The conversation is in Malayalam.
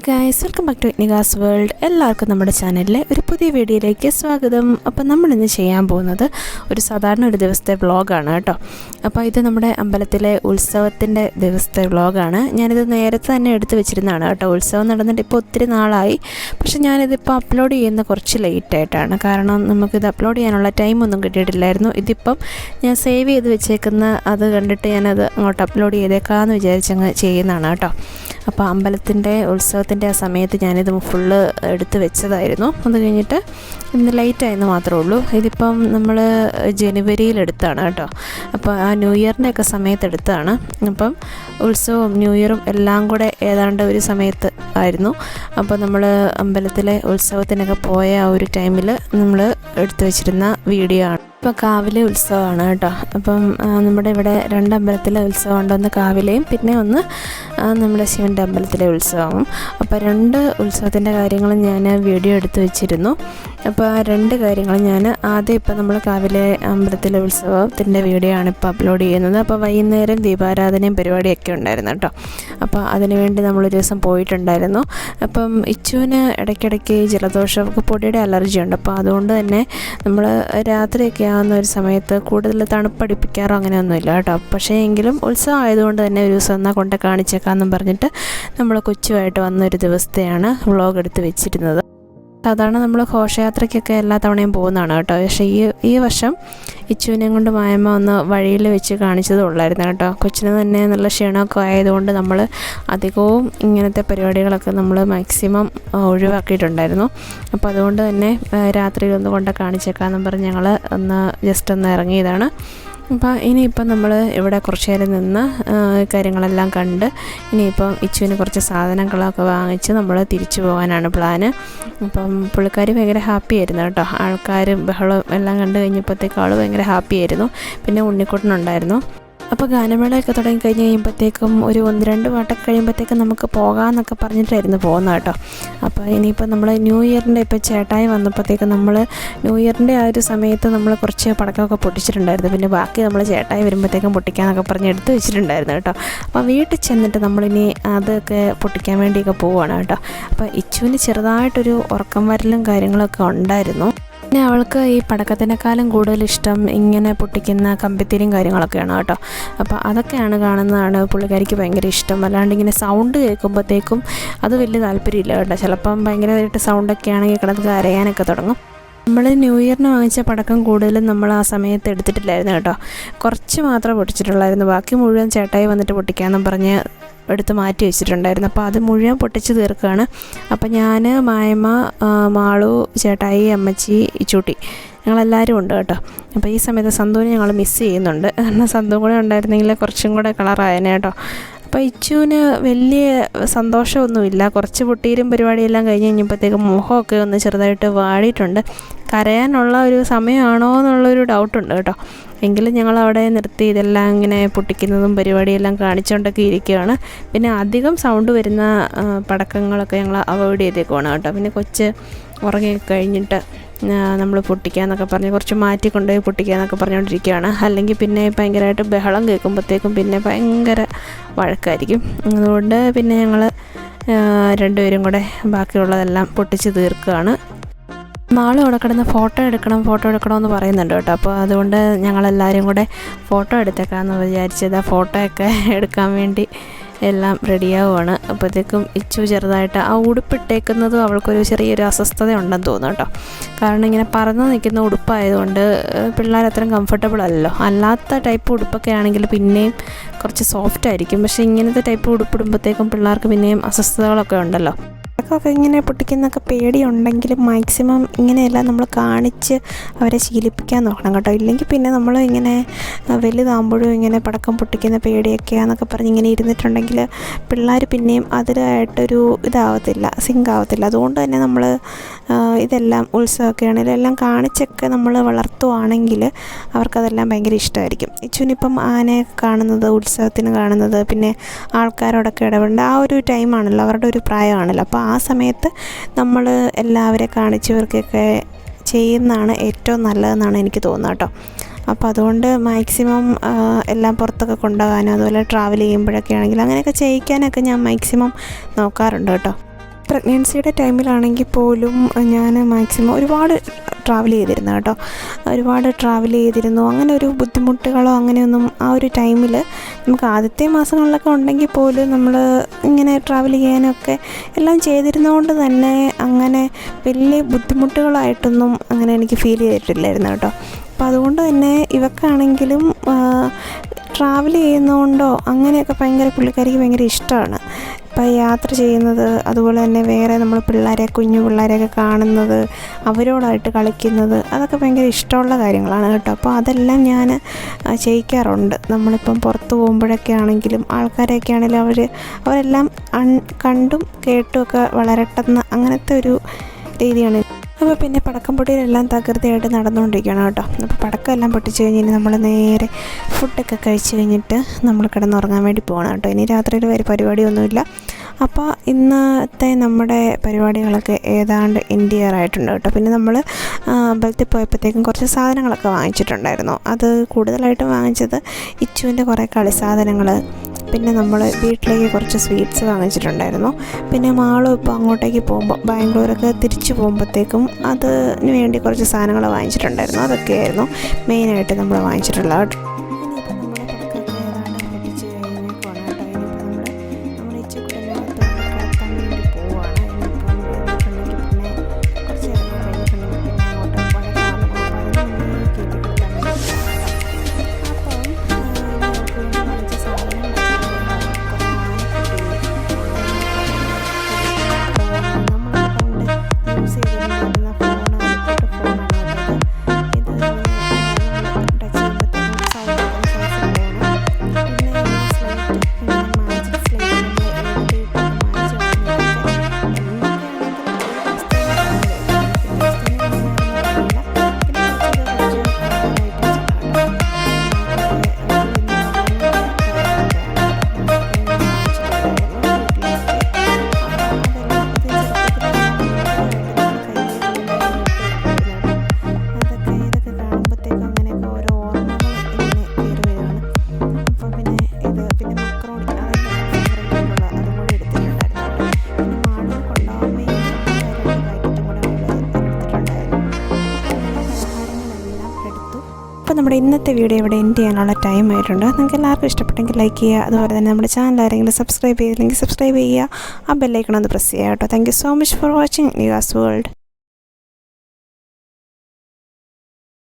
അപ്പോൾ guys welcome back to Nika's world എല്ലാവർക്കും നമ്മുടെ ചാനലിലെ ഒരു പുതിയ വീഡിയോയിലേക്ക് സ്വാഗതം. അപ്പോൾ നമ്മളിന്ന് ചെയ്യാൻ പോകുന്നത് ഒരു സാധാരണ ഒരു ദിവസത്തെ വ്ളോഗാണ് കേട്ടോ. അപ്പോൾ ഇത് നമ്മുടെ അമ്പലത്തിലെ ഉത്സവത്തിന്റെ ദിവസത്തെ വ്ളോഗാണ് ഞാനിത് നേരത്തെ തന്നെ എടുത്തു വെച്ചിരുന്നതാണ് കേട്ടോ. ഉത്സവം നടന്നിട്ട് ഇപ്പോൾ ഒത്തിരി നാളായി. പക്ഷെ ഞാനിതിപ്പോൾ അപ്ലോഡ് ചെയ്യുന്ന കുറച്ച് ലേറ്റ് ആയിട്ടാണ്. കാരണം നമുക്കിത് അപ്ലോഡ് ചെയ്യാനുള്ള ടൈമൊന്നും കിട്ടിയിട്ടില്ലായിരുന്നു. ഇതിപ്പം ഞാൻ സേവ് ചെയ്ത് വെച്ചേക്കുന്ന അത് കണ്ടിട്ട് ഞാനത് അങ്ങോട്ട് അപ്ലോഡ് ചെയ്തേക്കാമെന്ന് വിചാരിച്ചങ്ങ് ചെയ്യുന്നതാണ് കേട്ടോ. അപ്പോൾ അമ്പലത്തിന്റെ ഉത്സവത്തിന്റെ ആ സമയത്ത് ഞാനിത് ഫുള്ള് എടുത്ത് വെച്ചതായിരുന്നു. അത് കഴിഞ്ഞിട്ട് ഇന്ന് ലൈറ്റായെന്ന് മാത്രമേ ഉള്ളൂ. ഇതിപ്പം നമ്മൾ ജനുവരിയിൽ എടുത്താണ് കേട്ടോ. അപ്പോൾ ആ ന്യൂ ഇയറിന്റെ ഒക്കെ സമയത്ത് എടുത്താണ്. അപ്പം ഉത്സവവും ന്യൂ ഇയറും എല്ലാം കൂടെ ഏതാണ്ട് ഒരു സമയത്ത് ആയിരുന്നു. അപ്പോൾ നമ്മൾ അമ്പലത്തിലെ ഉത്സവത്തിനൊക്കെ പോയ ആ ഒരു ടൈമിൽ നമ്മൾ എടുത്തു വെച്ചിരുന്ന വീഡിയോ ആണ്. ഇപ്പോൾ കാവിലെ ഉത്സവമാണ് കേട്ടോ. അപ്പം നമ്മുടെ ഇവിടെ രണ്ട് അമ്പലത്തിലെ ഉത്സവം ഉണ്ട്. ഒന്ന് കാവിലെയും പിന്നെ ഒന്ന് നമ്മുടെ ശിവന്റെ അമ്പലത്തിലെ ഉത്സവവും. അപ്പോൾ രണ്ട് ഉത്സവത്തിന്റെ കാര്യങ്ങളും ഞാൻ വീഡിയോ എടുത്ത് വെച്ചിരുന്നു. അപ്പോൾ ആ രണ്ട് കാര്യങ്ങളും ഞാൻ ആദ്യം ഇപ്പോൾ നമ്മൾ കാവിലെ അമ്പലത്തിലെ ഉത്സവത്തിന്റെ വീഡിയോ ആണ് ഇപ്പോൾ അപ്ലോഡ് ചെയ്യുന്നത്. അപ്പോൾ വൈകുന്നേരം ദീപാരാധനയും പരിപാടിയൊക്കെ ഉണ്ടായിരുന്നു കേട്ടോ. അപ്പോൾ അതിനുവേണ്ടി നമ്മളൊരു ദിവസം പോയിട്ടുണ്ടായിരുന്നു. അപ്പം ഇച്ചുവിന് ഇടയ്ക്കിടയ്ക്ക് ജലദോഷം ഒക്കെ പൊടിയുടെ അലർജി ഉണ്ട്. അപ്പോൾ അതുകൊണ്ട് തന്നെ നമ്മൾ രാത്രിയൊക്കെ ആകുന്ന ഒരു സമയത്ത് കൂടുതൽ തണുപ്പടിപ്പിക്കാറോ അങ്ങനെയൊന്നുമില്ല കേട്ടോ. പക്ഷേ എങ്കിലും ഉത്സവം ആയതുകൊണ്ട് തന്നെ ഒരു ദിവസം എന്നാൽ കൊണ്ട് കാണിച്ചേക്കാമെന്നും പറഞ്ഞിട്ട് നമ്മൾ കൊച്ചുമായിട്ട് വന്നൊരു ദിവസത്തെയാണ് വ്ളോഗ് എടുത്ത് വെച്ചിരുന്നത്. സാധാരണ നമ്മൾ ഘോഷയാത്രയ്ക്കൊക്കെ എല്ലാ തവണയും പോകുന്നതാണ് കേട്ടോ. പക്ഷേ ഈ ഈ വർഷം ഇച്ചുവിനെ കൊണ്ട് മായമ്മ ഒന്ന് വഴിയിൽ വെച്ച് കാണിച്ചതേ ഉള്ളായിരുന്നു കേട്ടോ. കൊച്ചിന് തന്നെ നല്ല ക്ഷീണമൊക്കെ ആയതുകൊണ്ട് നമ്മൾ അധികവും ഇങ്ങനത്തെ പരിപാടികളൊക്കെ നമ്മൾ മാക്സിമം ഒഴിവാക്കിയിട്ടുണ്ടായിരുന്നു. അപ്പോൾ അതുകൊണ്ട് തന്നെ രാത്രിയിൽ ഒന്ന് കൊണ്ട് കാണിച്ചേക്കാമെന്നും പറഞ്ഞ് ഞങ്ങൾ ഒന്ന് ജസ്റ്റ് ഒന്ന് ഇറങ്ങിയതാണ്. അപ്പോൾ ഇനിയിപ്പം നമ്മൾ ഇവിടെ കുറച്ച് നേരം നിന്ന് കാര്യങ്ങളെല്ലാം കണ്ട് ഇനിയിപ്പം ഇച്ചുവിന് കുറച്ച് സാധനങ്ങളൊക്കെ വാങ്ങിച്ച് നമ്മൾ തിരിച്ചു പോകാനാണ് പ്ലാന്. അപ്പം പുള്ളിക്കാരി ഭയങ്കര ഹാപ്പി ആയിരുന്നു കേട്ടോ. ആൾക്കാരും ബഹളം എല്ലാം കണ്ടു കഴിഞ്ഞപ്പോഴത്തേക്കാളും ഭയങ്കര ഹാപ്പി ആയിരുന്നു. പിന്നെ ഉണ്ണിക്കുട്ടനുണ്ടായിരുന്നു അപ്പോൾ ഗാനമേളയൊക്കെ തുടങ്ങി കഴിഞ്ഞ് കഴിയുമ്പോഴത്തേക്കും ഒരു ഒന്ന് രണ്ട് വട്ടം കഴിയുമ്പോഴത്തേക്കും നമുക്ക് പോകാമെന്നൊക്കെ പറഞ്ഞിട്ടായിരുന്നു പോകുന്നത് കേട്ടോ. അപ്പോൾ ഇനിയിപ്പോൾ നമ്മൾ ന്യൂ ഇയറിന്റെ ഇപ്പോൾ ചേട്ടായി വന്നപ്പോഴത്തേക്കും നമ്മൾ ന്യൂ ഇയറിന്റെ ആ ഒരു സമയത്ത് നമ്മൾ കുറച്ച് പടക്കമൊക്കെ പൊട്ടിച്ചിട്ടുണ്ടായിരുന്നു. പിന്നെ ബാക്കി നമ്മൾ ചേട്ടായി വരുമ്പോഴത്തേക്കും പൊട്ടിക്കാന്നൊക്കെ പറഞ്ഞ് എടുത്ത് വെച്ചിട്ടുണ്ടായിരുന്നു കേട്ടോ. അപ്പോൾ വീട്ടിൽ ചെന്നിട്ട് നമ്മളിനി അതൊക്കെ പൊട്ടിക്കാൻ വേണ്ടിയൊക്കെ പോവുകയാണ് കേട്ടോ. അപ്പോൾ ഇച്ചുവിന് ചെറുതായിട്ടൊരു ഉറക്കം വരലും കാര്യങ്ങളൊക്കെ ഉണ്ടായിരുന്നു. പിന്നെ അവൾക്ക് ഈ പടക്കത്തിനേക്കാളും കൂടുതൽ ഇഷ്ടം ഇങ്ങനെ പൊട്ടിക്കുന്ന കമ്പിത്തിരിയും കാര്യങ്ങളൊക്കെയാണ് കേട്ടോ. അപ്പോൾ അതൊക്കെയാണ് കാണുന്നതാണ് പുള്ളിക്കാരിക്ക് ഭയങ്കര ഇഷ്ടം. അല്ലാണ്ട് ഇങ്ങനെ സൗണ്ട് കേൾക്കുമ്പോഴത്തേക്കും അത് വലിയ താല്പര്യമില്ല കേട്ടോ. ചിലപ്പം ഭയങ്കരമായിട്ട് സൗണ്ടൊക്കെ ആണെങ്കിൽ കിടന്ന് കരയാനൊക്കെ തുടങ്ങും. നമ്മൾ ന്യൂ ഇയറിന് വാങ്ങിച്ച പടക്കം കൂടുതലും നമ്മൾ ആ സമയത്ത് എടുത്തിട്ടില്ലായിരുന്നു കേട്ടോ. കുറച്ച് മാത്രം പൊട്ടിച്ചിട്ടുള്ളായിരുന്നു. ബാക്കി മുഴുവൻ ചേട്ടായി വന്നിട്ട് പൊട്ടിക്കാമെന്നും പറഞ്ഞ് എടുത്ത് മാറ്റി വെച്ചിട്ടുണ്ടായിരുന്നു. അപ്പോൾ അത് മുഴുവൻ പൊട്ടിച്ച് തീർക്കുകയാണ്. അപ്പോൾ ഞാൻ മായമ്മ മാളു ചേട്ടായി അമ്മച്ചി ഇച്ചൂട്ടി ഞങ്ങളെല്ലാവരും ഉണ്ട് കേട്ടോ. അപ്പോൾ ഈ സമയത്ത് സന്തുവിനെ ഞങ്ങൾ മിസ് ചെയ്യുന്നുണ്ട്. കാരണം സന്തു കൂടെ ഉണ്ടായിരുന്നെങ്കിൽ കുറച്ചും കൂടെ കളറായേനെ കേട്ടോ. അപ്പോൾ ഇച്ചുവിന് വലിയ സന്തോഷമൊന്നുമില്ല. കുറച്ച് പൊട്ടീരും പരിപാടിയെല്ലാം കഴിഞ്ഞ് കഴിഞ്ഞപ്പോഴത്തേക്കും മുഖമൊക്കെ ഒന്ന് ചെറുതായിട്ട് വാടിയിട്ടുണ്ട്. കരയാനുള്ള ഒരു സമയമാണോ എന്നുള്ളൊരു ഡൗട്ടുണ്ട് കേട്ടോ. എങ്കിലും ഞങ്ങൾ അവിടെ നിർത്തി ഇതെല്ലാം ഇങ്ങനെ പൊട്ടിക്കുന്നതും പരിപാടിയെല്ലാം കാണിച്ചുകൊണ്ടൊക്കെ ഇരിക്കുകയാണ്. പിന്നെ അധികം സൗണ്ട് വരുന്ന പടക്കങ്ങളൊക്കെ ഞങ്ങൾ അവോയ്ഡ് ചെയ്തേക്കുവാണ് കേട്ടോ. പിന്നെ കൊച്ച് ഉറങ്ങി കഴിഞ്ഞിട്ട് നമ്മൾ പൊട്ടിക്കാന്നൊക്കെ പറഞ്ഞ് കുറച്ച് മാറ്റി കൊണ്ടുപോയി പൊട്ടിക്കാന്നൊക്കെ പറഞ്ഞുകൊണ്ടിരിക്കുകയാണ്. അല്ലെങ്കിൽ പിന്നെ ഭയങ്കരമായിട്ട് ബഹളം കേൾക്കുമ്പോഴത്തേക്കും പിന്നെ ഭയങ്കര വഴക്കായിരിക്കും. അതുകൊണ്ട് പിന്നെ ഞങ്ങൾ രണ്ടുപേരും കൂടെ ബാക്കിയുള്ളതെല്ലാം പൊട്ടിച്ച് തീർക്കുകയാണ്. നാളെ അവിടെ കിടന്ന് ഫോട്ടോ എടുക്കണം ഫോട്ടോ എടുക്കണമെന്ന് പറയുന്നുണ്ട് കേട്ടോ. അപ്പോൾ അതുകൊണ്ട് ഞങ്ങളെല്ലാവരും കൂടെ ഫോട്ടോ എടുത്തേക്കാമെന്ന് വിചാരിച്ചത് ആ ഫോട്ടോയൊക്കെ എടുക്കാൻ വേണ്ടി എല്ലാം റെഡിയാവുകയാണ് അപ്പോഴത്തേക്കും ഇച്ചു ചെറുതായിട്ട് ആ ഉടുപ്പിട്ടേക്കുന്നതും അവൾക്കൊരു ചെറിയൊരു അസ്വസ്ഥത ഉണ്ടെന്ന് തോന്നുന്നു കേട്ടോ. കാരണം ഇങ്ങനെ പറന്ന് നിൽക്കുന്ന ഉടുപ്പായതുകൊണ്ട് പിള്ളേർ അത്രയും കംഫർട്ടബിൾ അല്ലല്ലോ. അല്ലാത്ത ടൈപ്പ് ഉടുപ്പൊക്കെ ആണെങ്കിൽ പിന്നെയും കുറച്ച് സോഫ്റ്റ് ആയിരിക്കും. പക്ഷേ ഇങ്ങനത്തെ ടൈപ്പ് ഉടുപ്പിടുമ്പോഴത്തേക്കും പിള്ളേർക്ക് പിന്നെയും അസ്വസ്ഥതകളൊക്കെ ഉണ്ടല്ലോ. ഒക്കെ ഇങ്ങനെ പൊട്ടിക്കുന്നൊക്കെ പേടിയുണ്ടെങ്കിലും മാക്സിമം ഇങ്ങനെയെല്ലാം നമ്മൾ കാണിച്ച് അവരെ ശീലിപ്പിക്കാൻ നോക്കണം കേട്ടോ. ഇല്ലെങ്കിൽ പിന്നെ നമ്മൾ ഇങ്ങനെ വലുതാകുമ്പോഴും ഇങ്ങനെ പടക്കം പൊട്ടിക്കുന്ന പേടിയൊക്കെയാണെന്നൊക്കെ പറഞ്ഞ് ഇങ്ങനെ ഇരുന്നിട്ടുണ്ടെങ്കിൽ പിള്ളേർ പിന്നെയും അതിലായിട്ടൊരു ഇതാവത്തില്ല സിങ്ക് ആവത്തില്ല. അതുകൊണ്ട് തന്നെ നമ്മൾ ഇതെല്ലാം ഉത്സവമൊക്കെ ആണെങ്കിലും എല്ലാം കാണിച്ചൊക്കെ നമ്മൾ വളർത്തുവാണെങ്കിൽ അവർക്കതെല്ലാം ഭയങ്കര ഇഷ്ടമായിരിക്കും. ഇച്ചുവിനിപ്പം ആനയെ കാണുന്നത് ഉത്സവത്തിന് കാണുന്നത് പിന്നെ ആൾക്കാരോടൊക്കെ ഇടപെടേണ്ട ആ ഒരു ടൈമാണല്ലോ അവരുടെ ഒരു പ്രായമാണല്ലോ. അപ്പോൾ ആ സമയത്ത് നമ്മൾ എല്ലാവരെ കാണിച്ചവർക്കൊക്കെ ചെയ്യുന്നതാണ് ഏറ്റവും നല്ലതെന്നാണ് എനിക്ക് തോന്നുന്നത് കേട്ടോ. അപ്പോൾ അതുകൊണ്ട് മാക്സിമം എല്ലാം പുറത്തൊക്കെ കൊണ്ടുപോകാനും അതുപോലെ ട്രാവൽ ചെയ്യുമ്പോഴൊക്കെ ആണെങ്കിൽ അങ്ങനെയൊക്കെ ചെയ്യിക്കാനൊക്കെ ഞാൻ മാക്സിമം നോക്കാറുണ്ട് കേട്ടോ. പ്രഗ്നൻസിയുടെ ടൈമിലാണെങ്കിൽ പോലും ഞാൻ മാക്സിമം ഒരുപാട് ട്രാവൽ ചെയ്തിരുന്നു കേട്ടോ. ഒരുപാട് ട്രാവൽ ചെയ്തിരുന്നു. അങ്ങനെ ഒരു ബുദ്ധിമുട്ടുകളോ അങ്ങനെയൊന്നും ആ ഒരു ടൈമിൽ നമുക്ക് ആദ്യത്തെ മാസങ്ങളിലൊക്കെ ഉണ്ടെങ്കിൽ പോലും നമ്മൾ ഇങ്ങനെ ട്രാവൽ ചെയ്യാനൊക്കെ എല്ലാം ചെയ്തിരുന്നതുകൊണ്ട് തന്നെ അങ്ങനെ വലിയ ബുദ്ധിമുട്ടുകളായിട്ടൊന്നും അങ്ങനെ എനിക്ക് ഫീൽ ചെയ്തിട്ടില്ലായിരുന്നു കേട്ടോ. അപ്പോൾ അതുകൊണ്ട് തന്നെ ഇവക്കാണെങ്കിലും ട്രാവൽ ചെയ്യുന്നതുകൊണ്ടോ അങ്ങനെയൊക്കെ ഭയങ്കര പുള്ളിക്കാരിക്ക് ഭയങ്കര ഇഷ്ടമാണ് ഇപ്പം യാത്ര ചെയ്യുന്നത് അതുപോലെ തന്നെ വേറെ നമ്മൾ പിള്ളേരെ കുഞ്ഞു പിള്ളേരെയൊക്കെ കാണുന്നത് അവരോടായിട്ട് കളിക്കുന്നത് അതൊക്കെ ഭയങ്കര ഇഷ്ടമുള്ള കാര്യങ്ങളാണ് കേട്ടോ. അപ്പോൾ അതെല്ലാം ഞാൻ ചെയ്യിക്കാറുണ്ട്. നമ്മളിപ്പം പുറത്ത് പോകുമ്പോഴൊക്കെ ആണെങ്കിലും ആൾക്കാരെയൊക്കെ ആണെങ്കിലും അവർ അവരെല്ലാം കണ്ടും കേട്ടുമൊക്കെ വളരട്ടെന്ന് അങ്ങനത്തെ ഒരു രീതിയാണ് അപ്പോൾ പിന്നെ പടക്കം പൊട്ടിയിലെല്ലാം തകൃതിയായിട്ട് നടന്നുകൊണ്ടിരിക്കുകയാണ് കേട്ടോ. അപ്പോൾ പടക്കം എല്ലാം പൊട്ടിച്ച് കഴിഞ്ഞ് നമ്മൾ നേരെ ഫുഡൊക്കെ കഴിച്ച് കഴിഞ്ഞിട്ട് നമ്മൾ കിടന്നുറങ്ങാൻ വേണ്ടി പോകണം കേട്ടോ. ഇനി രാത്രിയിൽ വരെ പരിപാടിയൊന്നുമില്ല. അപ്പോൾ ഇന്നത്തെ നമ്മുടെ പരിപാടികളൊക്കെ ഏതാണ്ട് ഇൻഡിയർ ആയിട്ടുണ്ട് കേട്ടോ. പിന്നെ നമ്മൾ അമ്പലത്തിൽ പോയപ്പോഴത്തേക്കും കുറച്ച് സാധനങ്ങളൊക്കെ വാങ്ങിച്ചിട്ടുണ്ടായിരുന്നു. അത് കൂടുതലായിട്ടും വാങ്ങിച്ചത് ഇച്ചുവിന്റെ കുറേ കളി സാധനങ്ങൾ പിന്നെ നമ്മൾ വീട്ടിലേക്ക് കുറച്ച് സ്വീറ്റ്സ് വാങ്ങിച്ചിട്ടുണ്ടായിരുന്നു. പിന്നെ മാളും ഇപ്പോൾ അങ്ങോട്ടേക്ക് പോകുമ്പോൾ ബാംഗ്ലൂരൊക്കെ തിരിച്ചു പോകുമ്പോഴത്തേക്കും അതിന് വേണ്ടി കുറച്ച് സാധനങ്ങൾ വാങ്ങിച്ചിട്ടുണ്ടായിരുന്നു. അതൊക്കെയായിരുന്നു മെയിനായിട്ട് നമ്മൾ വാങ്ങിച്ചിട്ടുള്ളത്. അപ്പോൾ നമ്മുടെ ഇന്നത്തെ വീഡിയോ ഇവിടെ എൻഡ് ചെയ്യാനുള്ള ടൈം ആയിട്ടുണ്ട്. നിങ്ങൾക്ക് എല്ലാവർക്കും ഇഷ്ടപ്പെട്ടെങ്കിൽ ലൈക്ക് ചെയ്യുക. അതുപോലെ തന്നെ നമ്മുടെ ചാനൽ ആരെങ്കിലും സബ്സ്ക്രൈബ് ചെയ്തില്ലെങ്കിൽ സബ്സ്ക്രൈബ് ചെയ്യുക. ആ ബെല്ലൈക്കണം ഒന്ന് പ്രസ് ചെയ്യുക കേട്ടോ. Thank so much for watching news world